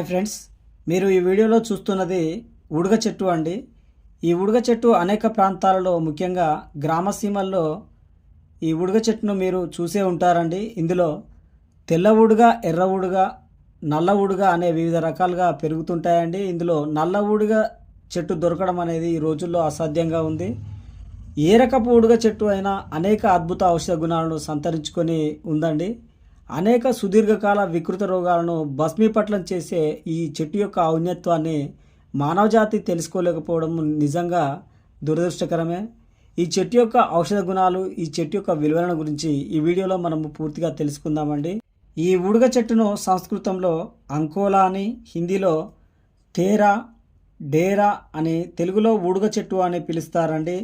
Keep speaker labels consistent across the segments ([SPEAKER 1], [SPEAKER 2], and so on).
[SPEAKER 1] Hi friends మీరు ఈ వీడియోలో చూస్తున్నది ఉడుగ చెట్టు అండి. ఈ ఉడుగ చెట్టు అనేక ప్రాంతాలలో ముఖ్యంగా గ్రామసీమల్లో ఈ ఉడుగ చెట్టును మీరు చూసే ఉంటారండి. ఇందులో తెల్ల ఉడుగ ఎర్ర ఉడుగ నల్ల ఉడుగ అనే వివిధ రకాలుగా పెరుగుతుంటాయండి. ఇందులో నల్ల ఉడుగ చెట్టు దొరకడం అనేది ఈ రోజుల్లో అసాధ్యంగా ఉంది. ఏ రకపు ఉడుగ చెట్టు అయినా అనేక అద్భుత ఔషధ గుణాలను సంతరించుకొని ఉందండి. అనేక సుదీర్ఘకాల వికృత రోగాలను భస్మీపట్లం చేసే ఈ చెట్టు యొక్క ఔన్నత్వాన్ని మానవజాతి తెలుసుకోలేకపోవడం నిజంగా దురదృష్టకరమే. ఈ చెట్టు యొక్క ఔషధ గుణాలు ఈ చెట్టు యొక్క విలువలను గురించి ఈ వీడియోలో మనము పూర్తిగా తెలుసుకుందామండి. ఈ ఉడుగ చెట్టును సంస్కృతంలో అంకోలా అని హిందీలో తేరా డేరా అని తెలుగులో ఉడుగ చెట్టు అని పిలుస్తారండి.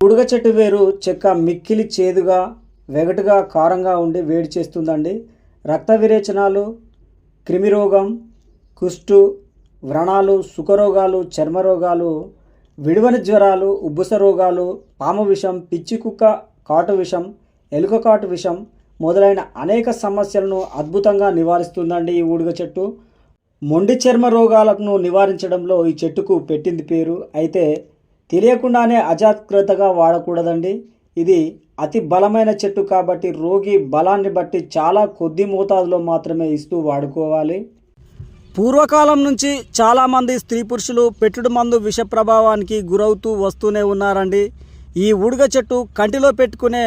[SPEAKER 1] ఉడుగ చెట్టు వేరు చెక్క మిక్కిలి చేదుగా వెగటుగా కారంగా ఉండి వేడి చేస్తుందండి. రక్త విరేచనాలు క్రిమిరోగం కుష్టు వ్రణాలు సుఖరోగాలు చర్మరోగాలు విడువని జ్వరాలు ఉబ్బుస రోగాలు పాము విషం పిచ్చి కుక్క కాటు విషం ఎలుక కాటు విషం మొదలైన అనేక సమస్యలను అద్భుతంగా నివారిస్తుందండి ఈ ఊడుగ చెట్టు. మొండి చర్మ రోగాలను నివారించడంలో ఈ చెట్టుకు పెట్టింది పేరు. అయితే తెలియకుండానే అజాగ్రత్తగా వాడకూడదండి. ఇది అతి బలమైన చెట్టు కాబట్టి రోగి బలాన్ని బట్టి చాలా కొద్ది మోతాదులో మాత్రమే ఇస్తూ వాడుకోవాలి. పూర్వకాలం నుంచి చాలామంది స్త్రీ పురుషులు పెట్టుడు మందు విష ప్రభావానికి గురవుతూ వస్తూనే ఉన్నారండి. ఈ ఉడుగ చెట్టు కంటిలో పెట్టుకునే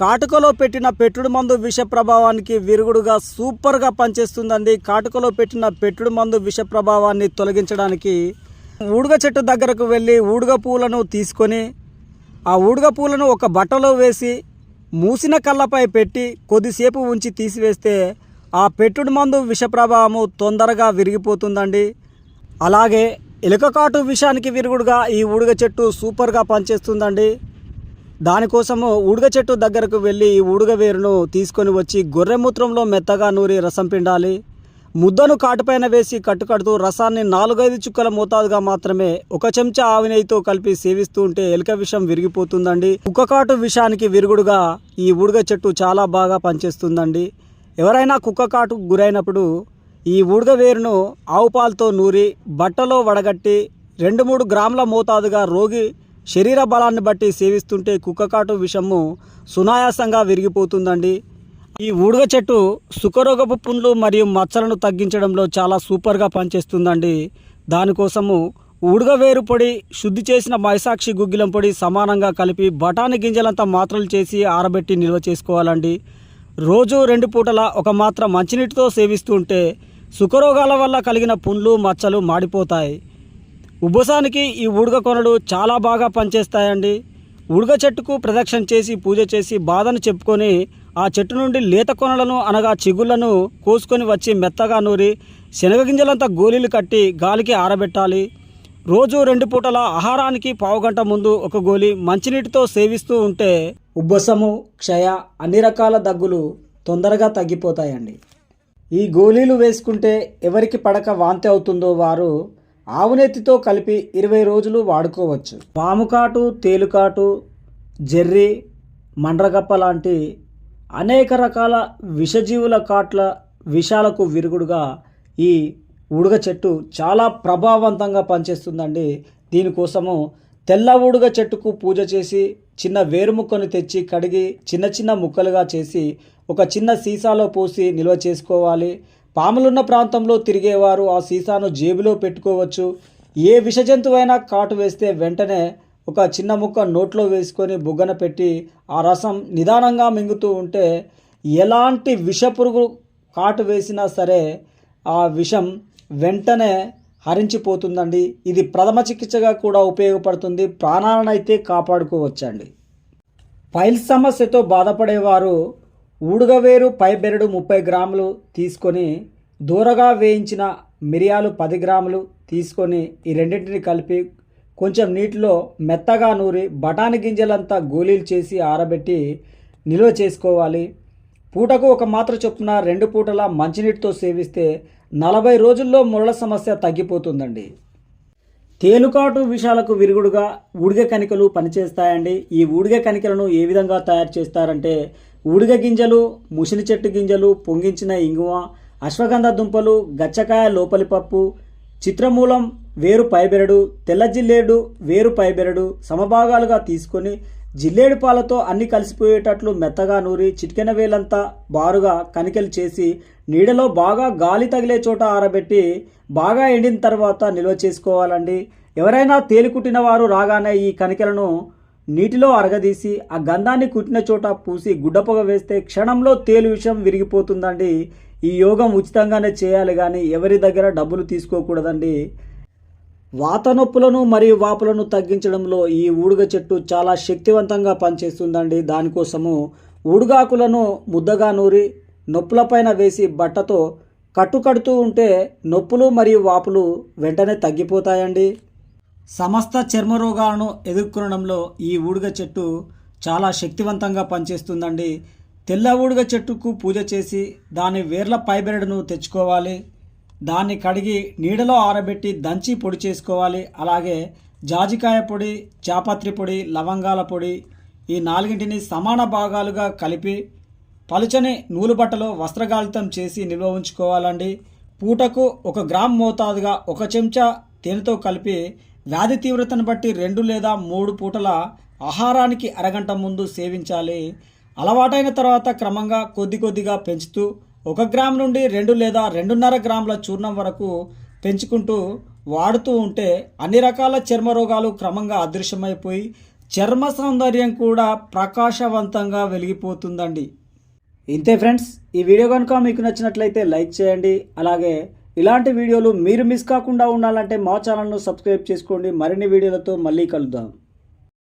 [SPEAKER 1] కాటుకలో పెట్టిన పెట్టుడు మందు విష ప్రభావానికి విరుగుడుగా సూపర్గా పనిచేస్తుందండి. కాటుకలో పెట్టిన పెట్టుడు మందు విష ప్రభావాన్ని తొలగించడానికి ఊడుగ చెట్టు దగ్గరకు వెళ్ళి ఊడుగ పువ్వులను తీసుకొని ఆ ఊడుగ పూలను ఒక బట్టలో వేసి మూసిన కళ్ళపై పెట్టి కొద్దిసేపు ఉంచి తీసివేస్తే ఆ పెట్టుడు మందు విష ప్రభావము తొందరగా విరిగిపోతుందండి. అలాగే ఎలుకకాటు విషానికి విరుగుడుగా ఈ ఊడుగ చెట్టు సూపర్గా పనిచేస్తుందండి. దానికోసము ఊడుగ చెట్టు దగ్గరకు వెళ్ళి ఈ ఊడుగ వేరును తీసుకొని వచ్చి గొర్రెమూత్రంలో మెత్తగా నూరి రసం పిండాలి. ముద్దను కాటుపైన వేసి కట్టుకడుతూ రసాన్ని నాలుగైదు చుక్కల మోతాదుగా మాత్రమే ఒక చెంచా ఆవు నెయ్యితో కలిపి సేవిస్తూ ఉంటే ఎలుక విషం విరిగిపోతుందండి. కుక్కకాటు విషానికి విరుగుడుగా ఈ ఊడుగ చెట్టు చాలా బాగా పనిచేస్తుందండి. ఎవరైనా కుక్కకాటుకు గురైనప్పుడు ఈ ఊడుగ వేరును ఆవు పాలతో నూరి బట్టలో వడగట్టి రెండు మూడు గ్రాముల మోతాదుగా రోగి శరీర బలాన్ని బట్టి సేవిస్తుంటే కుక్కకాటు విషము సునాయాసంగా విరిగిపోతుందండి. ఈ ఊడగ చెట్టు సుఖరోగపు పుండ్లు మరియు మచ్చలను తగ్గించడంలో చాలా సూపర్గా పనిచేస్తుందండి. దానికోసము ఉడగ వేరు పొడి శుద్ధి చేసిన మైసాక్షి గుగ్గిలం పొడి సమానంగా కలిపి బఠానీ గింజలంతా మాత్రలు చేసి ఆరబెట్టి నిల్వ చేసుకోవాలండి. రోజు రెండు పూటల ఒక మాత్ర మంచినీటితో సేవిస్తుంటే సుఖరోగాల వల్ల కలిగిన పుండ్లు మచ్చలు మాడిపోతాయి. ఉబ్బసానికి ఈ ఉడగ కొనలు చాలా బాగా పనిచేస్తాయండి. ఉడగ చెట్టుకు ప్రదక్షిణ చేసి పూజ చేసి బాధను చెప్పుకొని ఆ చెట్టు నుండి లేత కొనలను అనగా చిగుళ్ళను కోసుకొని వచ్చి మెత్తగా నూరి శనగగింజలంతా గోళీలు కట్టి గాలికి ఆరబెట్టాలి. రోజు రెండు పూటల ఆహారానికి పావుగంట ముందు ఒక గోళీ మంచినీటితో సేవిస్తూ ఉంటే ఉబ్బసము క్షయ అన్ని రకాల దగ్గులు తొందరగా తగ్గిపోతాయండి. ఈ గోళీలు వేసుకుంటే ఎవరికి పడక వాంతి అవుతుందో వారు ఆవునెత్తితో కలిపి ఇరవై రోజులు వాడుకోవచ్చు. పాముకాటు తేలుకాటు జెర్రీ మండ్రగప్ప లాంటి అనేక రకాల విషజీవుల కాట్ల విషాలకు విరుగుడుగా ఈ ఉడుగ చెట్టు చాలా ప్రభావవంతంగా పనిచేస్తుందండి. దీనికోసము తెల్ల ఉడుగ చెట్టుకు పూజ చేసి చిన్న వేరు ముక్కను తెచ్చి కడిగి చిన్న చిన్న ముక్కలుగా చేసి ఒక చిన్న సీసాలో పోసి నిల్వ చేసుకోవాలి. పాములున్న ప్రాంతంలో తిరిగేవారు ఆ సీసాను జేబులో పెట్టుకోవచ్చు. ఏ విష జంతువైనా కాటు వేస్తే వెంటనే ఒక చిన్న ముక్క నోట్లో వేసుకొని బుగ్గన పెట్టి ఆ రసం నిదానంగా మింగుతూ ఉంటే ఎలాంటి విషపురుగు కాటు వేసినా సరే ఆ విషం వెంటనే హరించిపోతుందండి. ఇది ప్రథమ చికిత్సగా కూడా ఉపయోగపడుతుంది. ప్రాణాలను అయితే కాపాడుకోవచ్చండి. పైల్స్ సమస్యతో బాధపడేవారు ఊడుగవేరు పై బెరడు ముప్పై గ్రాములు తీసుకొని దూరగా వేయించిన మిరియాలు పది గ్రాములు తీసుకొని ఈ రెండింటిని కలిపి కొంచెం నీటిలో మెత్తగా నూరి బఠానీ గింజలంతా గోళీలు చేసి ఆరబెట్టి నిల్వ చేసుకోవాలి. పూటకు ఒక మాత్ర చొప్పున రెండు పూటల మంచినీటితో సేవిస్తే నలభై రోజుల్లో మురళ సమస్య తగ్గిపోతుందండి. తేలుకాటు విషాలకు విరుగుడుగా ఉడిగ కణికలు పనిచేస్తాయండి. ఈ ఊడిగ కణికలను ఏ విధంగా తయారు చేస్తారంటే ఊడిగ గింజలు ముసిలి చెట్టు గింజలు పొంగించిన ఇంగువ అశ్వగంధ దుంపలు గచ్చకాయ లోపలి పప్పు చిత్రమూలం వేరు పైబెరడు తెల్ల జిల్లేడు వేరు పైబెరడు సమభాగాలుగా తీసుకొని జిల్లేడు పాలతో అన్ని కలిసిపోయేటట్లు మెత్తగా నూరి చిటికెన వేలంతా బారుగా కనికలు చేసి నీడలో బాగా గాలి తగిలే చోట ఆరబెట్టి బాగా ఎండిన తర్వాత నిల్వ చేసుకోవాలండి. ఎవరైనా తేలికుట్టిన వారు రాగానే ఈ కనికలను నీటిలో అరగదీసి ఆ గంధాన్ని కుట్టిన చోట పూసి గుడ్డపొగ వేస్తే క్షణంలో తేలు విషయం విరిగిపోతుందండి. ఈ యోగం ఉచితంగానే చేయాలి కానీ ఎవరి దగ్గర డబ్బులు తీసుకోకూడదండి. వాత నొప్పులను మరియు వాపులను తగ్గించడంలో ఈ ఊడుగ చెట్టు చాలా శక్తివంతంగా పనిచేస్తుందండి. దానికోసము ఊడుగాకులను ముద్దగా నూరి నొప్పులపైన వేసి బట్టతో కట్టుకడుతూ ఉంటే నొప్పులు మరియు వాపులు వెంటనే తగ్గిపోతాయండి. సమస్త చర్మ రోగాలను ఎదుర్కొనడంలో ఈ ఊడుగ చెట్టు చాలా శక్తివంతంగా పనిచేస్తుందండి. తెల్ల ఊడుగ చెట్టుకు పూజ చేసి దాని వేర్ల పైబెరడును తెచ్చుకోవాలి. దాన్ని కడిగి నీడలో ఆరబెట్టి దంచి పొడి చేసుకోవాలి. అలాగే జాజికాయ పొడి చాపత్రి పొడి లవంగాల పొడి ఈ నాలుగింటిని సమాన భాగాలుగా కలిపి పలుచని నూలు బట్టలో వస్త్రగాలితం చేసి నిల్వ ఉంచుకోవాలండి. పూటకు ఒక గ్రామ్ మోతాదుగా ఒక చెంచా తేనెతో కలిపి వ్యాధి తీవ్రతను బట్టి రెండు లేదా మూడు పూటల ఆహారానికి అరగంట ముందు సేవించాలి. అలవాటైన తర్వాత క్రమంగా కొద్ది కొద్దిగా పెంచుతూ ఒక గ్రామ్ నుండి రెండు లేదా రెండున్నర గ్రాముల చూర్ణం వరకు పెంచుకుంటూ వాడుతూ ఉంటే అన్ని రకాల చర్మ రోగాలు క్రమంగా అదృశ్యమైపోయి చర్మ సౌందర్యం కూడా ప్రకాశవంతంగా వెలిగిపోతుందండి. ఇంతే ఫ్రెండ్స్ ఈ వీడియో కనుక మీకు నచ్చినట్లయితే లైక్ చేయండి. అలాగే ఇలాంటి వీడియోలు మీరు మిస్ కాకుండా ఉండాలంటే మా ఛానల్ను సబ్స్క్రైబ్ చేసుకోండి. మరిన్ని వీడియోలతో మళ్ళీ కలుద్దాం.